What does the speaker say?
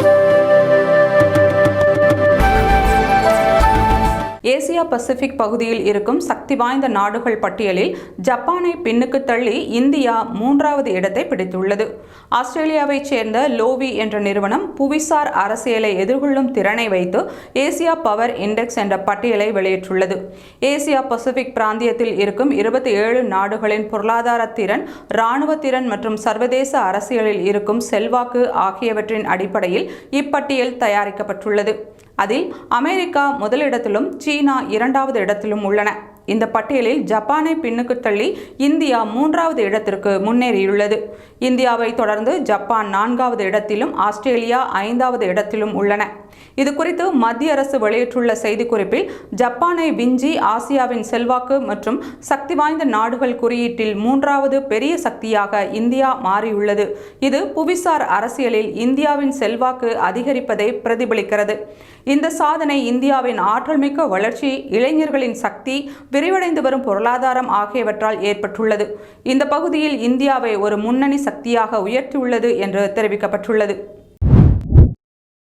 Thank you. Asia Pacific பகுதியில் இருக்கும் சக்தி வாய்ந்த நாடுகள் பட்டியலில் ஜப்பானை பின்னுக்கு தள்ளி இந்தியா மூன்றாவது இடத்தை பிடித்துள்ளது. ஆஸ்திரேலியாவைச் சேர்ந்த லோவி என்ற நிறுவனம் புவிசார் அரசியலை எதிர்கொள்ளும் திறனை வைத்து ஏசியா பவர் இண்டெக்ஸ் என்ற பட்டியலை வெளியிட்டுள்ளது. ஏசியா பசிபிக் பிராந்தியத்தில் இருக்கும் இருபத்தி ஏழு நாடுகளின் பொருளாதார திறன் இராணுவ திறன் மற்றும் சர்வதேச அரசியலில் இருக்கும் செல்வாக்கு ஆகியவற்றின் அடிப்படையில் இப்பட்டியல் தயாரிக்கப்பட்டுள்ளது. அதில் அமெரிக்கா முதலிடத்திலும் சீனா இரண்டாவது இடத்திலும் உள்ளன. இந்த பட்டியலில் ஜப்பானை பின்னுக்கு தள்ளி இந்தியா மூன்றாவது இடத்திற்கு முன்னேறியுள்ளது. இந்தியாவை தொடர்ந்து ஜப்பான் நான்காவது இடத்திலும் ஆஸ்திரேலியா ஐந்தாவது இடத்திலும் உள்ளன. இது குறித்து மத்திய அரசு வெளியிட்டுள்ள செய்திக்குறிப்பில் ஜப்பானை விஞ்சி ஆசியாவின் செல்வாக்கு மற்றும் சக்தி வாய்ந்த நாடுகள் குறியீட்டில் மூன்றாவது பெரிய சக்தியாக இந்தியா மாறியுள்ளது. இது புவிசார் அரசியலில் இந்தியாவின் செல்வாக்கு அதிகரிப்பதை பிரதிபலிக்கிறது. இந்த சாதனை இந்தியாவின் ஆற்றல்மிக்க வளர்ச்சி இளைஞர்களின் சக்தி விரிவடைந்து வரும் பொருளாதாரம் ஆகியவற்றால் ஏற்பட்டுள்ளது. இந்த பகுதியில் இந்தியாவை ஒரு முன்னணி சக்தியாக உயர்த்தியுள்ளது என்று தெரிவிக்கப்பட்டுள்ளது.